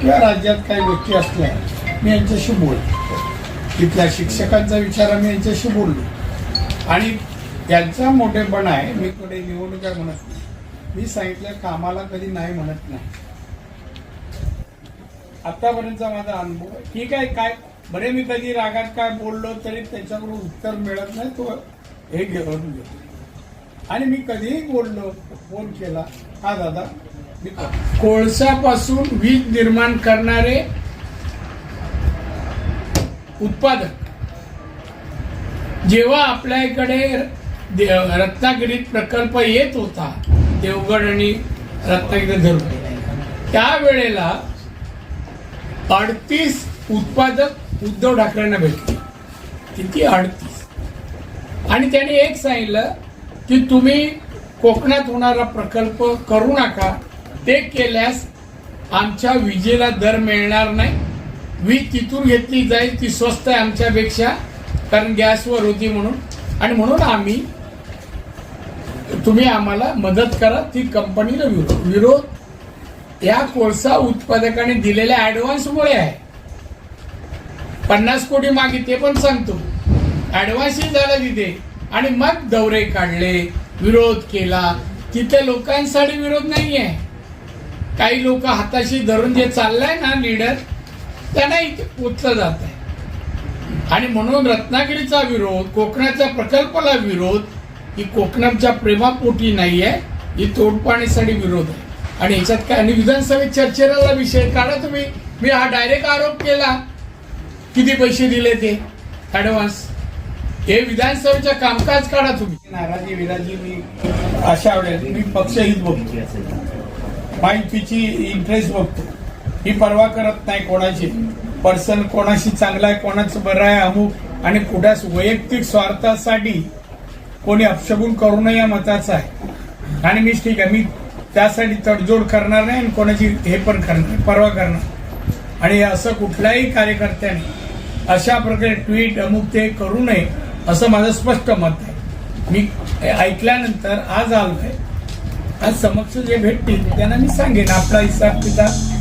किंवा राज्यात काही गोष्टी असल्या मी यांच्याशी बोललो. तिथल्या शिक्षकांचा विचार आम्ही यांच्याशी बोललो. आणि यांचा मोठेपणा आहे मी कडे निवडणुका म्हणत नाही. मी सांगितलं कामाला कधी नाही म्हणत नाही. आतापर्यंतचा माझा अनुभव ठीक आहे काय बरे मी कधी रागात काय बोललो तरी त्याच्याकडून उत्तर मिळत नाही तो हे घेऊन घेतो आणि मी कधीही बोललो फोन केला हा दादा कोळशापासून वीज निर्माण करणारे उत्पादक. जेव्हा आपल्या इकडे रत्नागिरीत प्रकल्प येत होता देवगड आणि रत्नागिरी धरून. त्यावेळेला अडतीस उत्पादक उद्धव ठाकरेंना भेटले. किती? अडतीस. आणि त्यांनी एक सांगितलं की तुम्ही कोकणात होणारा प्रकल्प करू नका ते केल्यास आमच्या विजेला दर मिळणार नाही. वीज तिथून घेतली जाईल ती स्वस्त आहे आमच्यापेक्षा कारण गॅसवर होती म्हणून. आणि म्हणून आम्ही तुम्ही आम्हाला मदत करा ती कंपनीला विरोध विरोध. या कोळसा उत्पादकाने दिलेल्या ऍडव्हान्समुळे आहे. पन्नास कोटी मागे ते पण सांगतो. ऍडव्हान्सही झाला तिथे. आणि मग दौरे काढले विरोध केला. तिथे लोकांसाठी विरोध नाही आहे काही लोक हाताशी धरून जे चाललंय ना लीडर त्यांना इथे पोचलं जात आहे. आणि म्हणून रत्नागिरीचा विरोध कोकणाच्या प्रकल्पाला विरोध ही कोकणाच्या प्रेमापोटी नाही आहे ही तोडपाणीसाठी विरोध आहे. आणि याच्यात काय आणि विधानसभेत चर्चेला विषय काढा तुम्ही. मी हा डायरेक्ट आरोप केला. किती पैसे दिले ते? ऍडव्हान्स. हे विधानसभेचं कामकाज काढा तुम्ही. नाराजी विराजी मी अशा वेळेस मी पक्षहीत बघतो माहितीची इंटरेस्ट बघतो. ही पर्वा करत नाही कोणाची. पर्सन कोणाशी चांगला आहे कोणाचं बरं आहे अमुक आणि कुठ्याच वैयक्तिक स्वार्थासाठी कोणी अपशगुन करू नये या मताचा आहे. आणि मी ठीक आहे. मी त्यासाठी तडजोड करणार नाही आणि कोणाची हे पण करणार नाही, परवा करणार आणि असं कुठल्याही कार्यकर्त्याने अशा प्रकारे ट्विट अमुक ते करू नये असं माझं स्पष्ट मत आहे. मी ऐकल्यानंतर आज आलो आहे आज समक्ष जे भेटतील त्यांना मी सांगेन. आपला हिसाब किताब